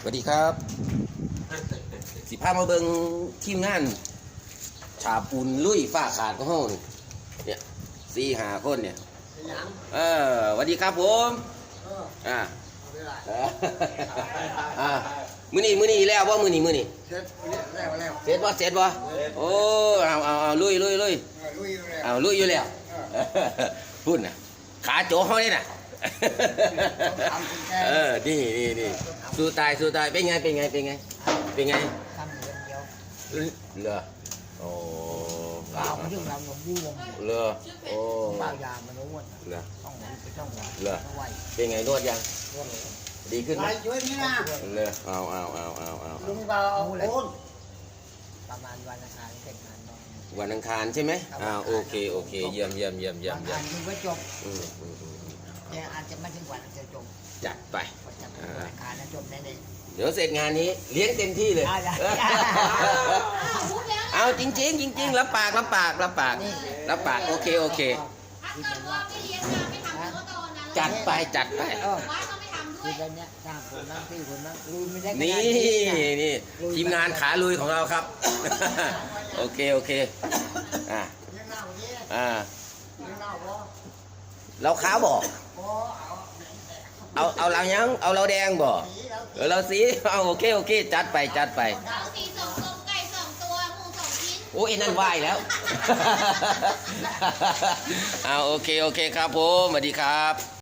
สวัสดีครับ สิพามาเบิงทีมงานชาปูนลุยฝ้าขาดของเฮานี่เนี่ยสี่หาคนเนี่ยเออสวัสดีครับผมอ่าเอาไปไรเอออ่ามื้อนี้มื้อนี้แล้วบ่ามื้อนี้มื้อนี้เสร็จแล้วเสร็จบ่เสร็จบ่โอ้เอาเอาเอาลุยลุยลุยเออลุยเอาลุยอยู่แล้วพูดนะขาโจเฮานี่น่ะเออนี่นี่นี่ สู้ตายสู้ตายเป็นไงเป็นไงเป็นไงเป็นไงทำเดือนเดียวเหลือโอ้เปล่ามันยุ่งเราหลงยู่วงเหลือโอ้เปล่ายามันรู้ว่าเหลือต้องหนีไปต้องหวานเหรอต้องไหวเป็นไงนวดยังร่วงเลยดีขึ้นไหมไปช่วยนี่นะเหลือเอาเอาเอาเอาเอาลุงเบาเอาโอนประมาณวันอังคารเสร็จงานนอนวันอังคารใช่ไหมอ่าโอเคโอเคเยี่ยมเยี่ยมเยี่ยมเยี่ยมวันเยี่ยอัมงคารคุณก็จบอืมอืมอืมอืมแต่อาจจะไม่ถึงวัน ดี๋ยวเสร็จงานนี้เลี้ยงเต็มที่เลยได้ได้เอาจริงจริง ๆ จริงๆรับปากรับปากรับปากรับปากโอเคโอเค ถ้าเกิดว่าไม่เลี้ยงมาไม่ทำเนื้อโตนะจัดไปจัดไปๆเออว่าก็ไม่ทำด้คืวอยแบบเนี้ยสร้างคนนั่งที่คนนั่งลุยไม่ได้ก็นี่ได้นี่ทีมงานขาลุยของเราครับ โอเคโอเคอ่าเลี้ยงเหล้าเนี่ยอ่าเลี้ยงเหล้าบ่เราขาวบอกบ่เอาเอาเอาเรายังเอาเราแดงบ่สีแล้ว เออเราสีเอาโอเคโอเค จัดไปจัดไปเอาสีสองตัวไก่สองตัวหมูสองชิ้นโอ้ยนั่นไหวแล้ว เอาโอเคโอเคครับผมสวัสดีครับ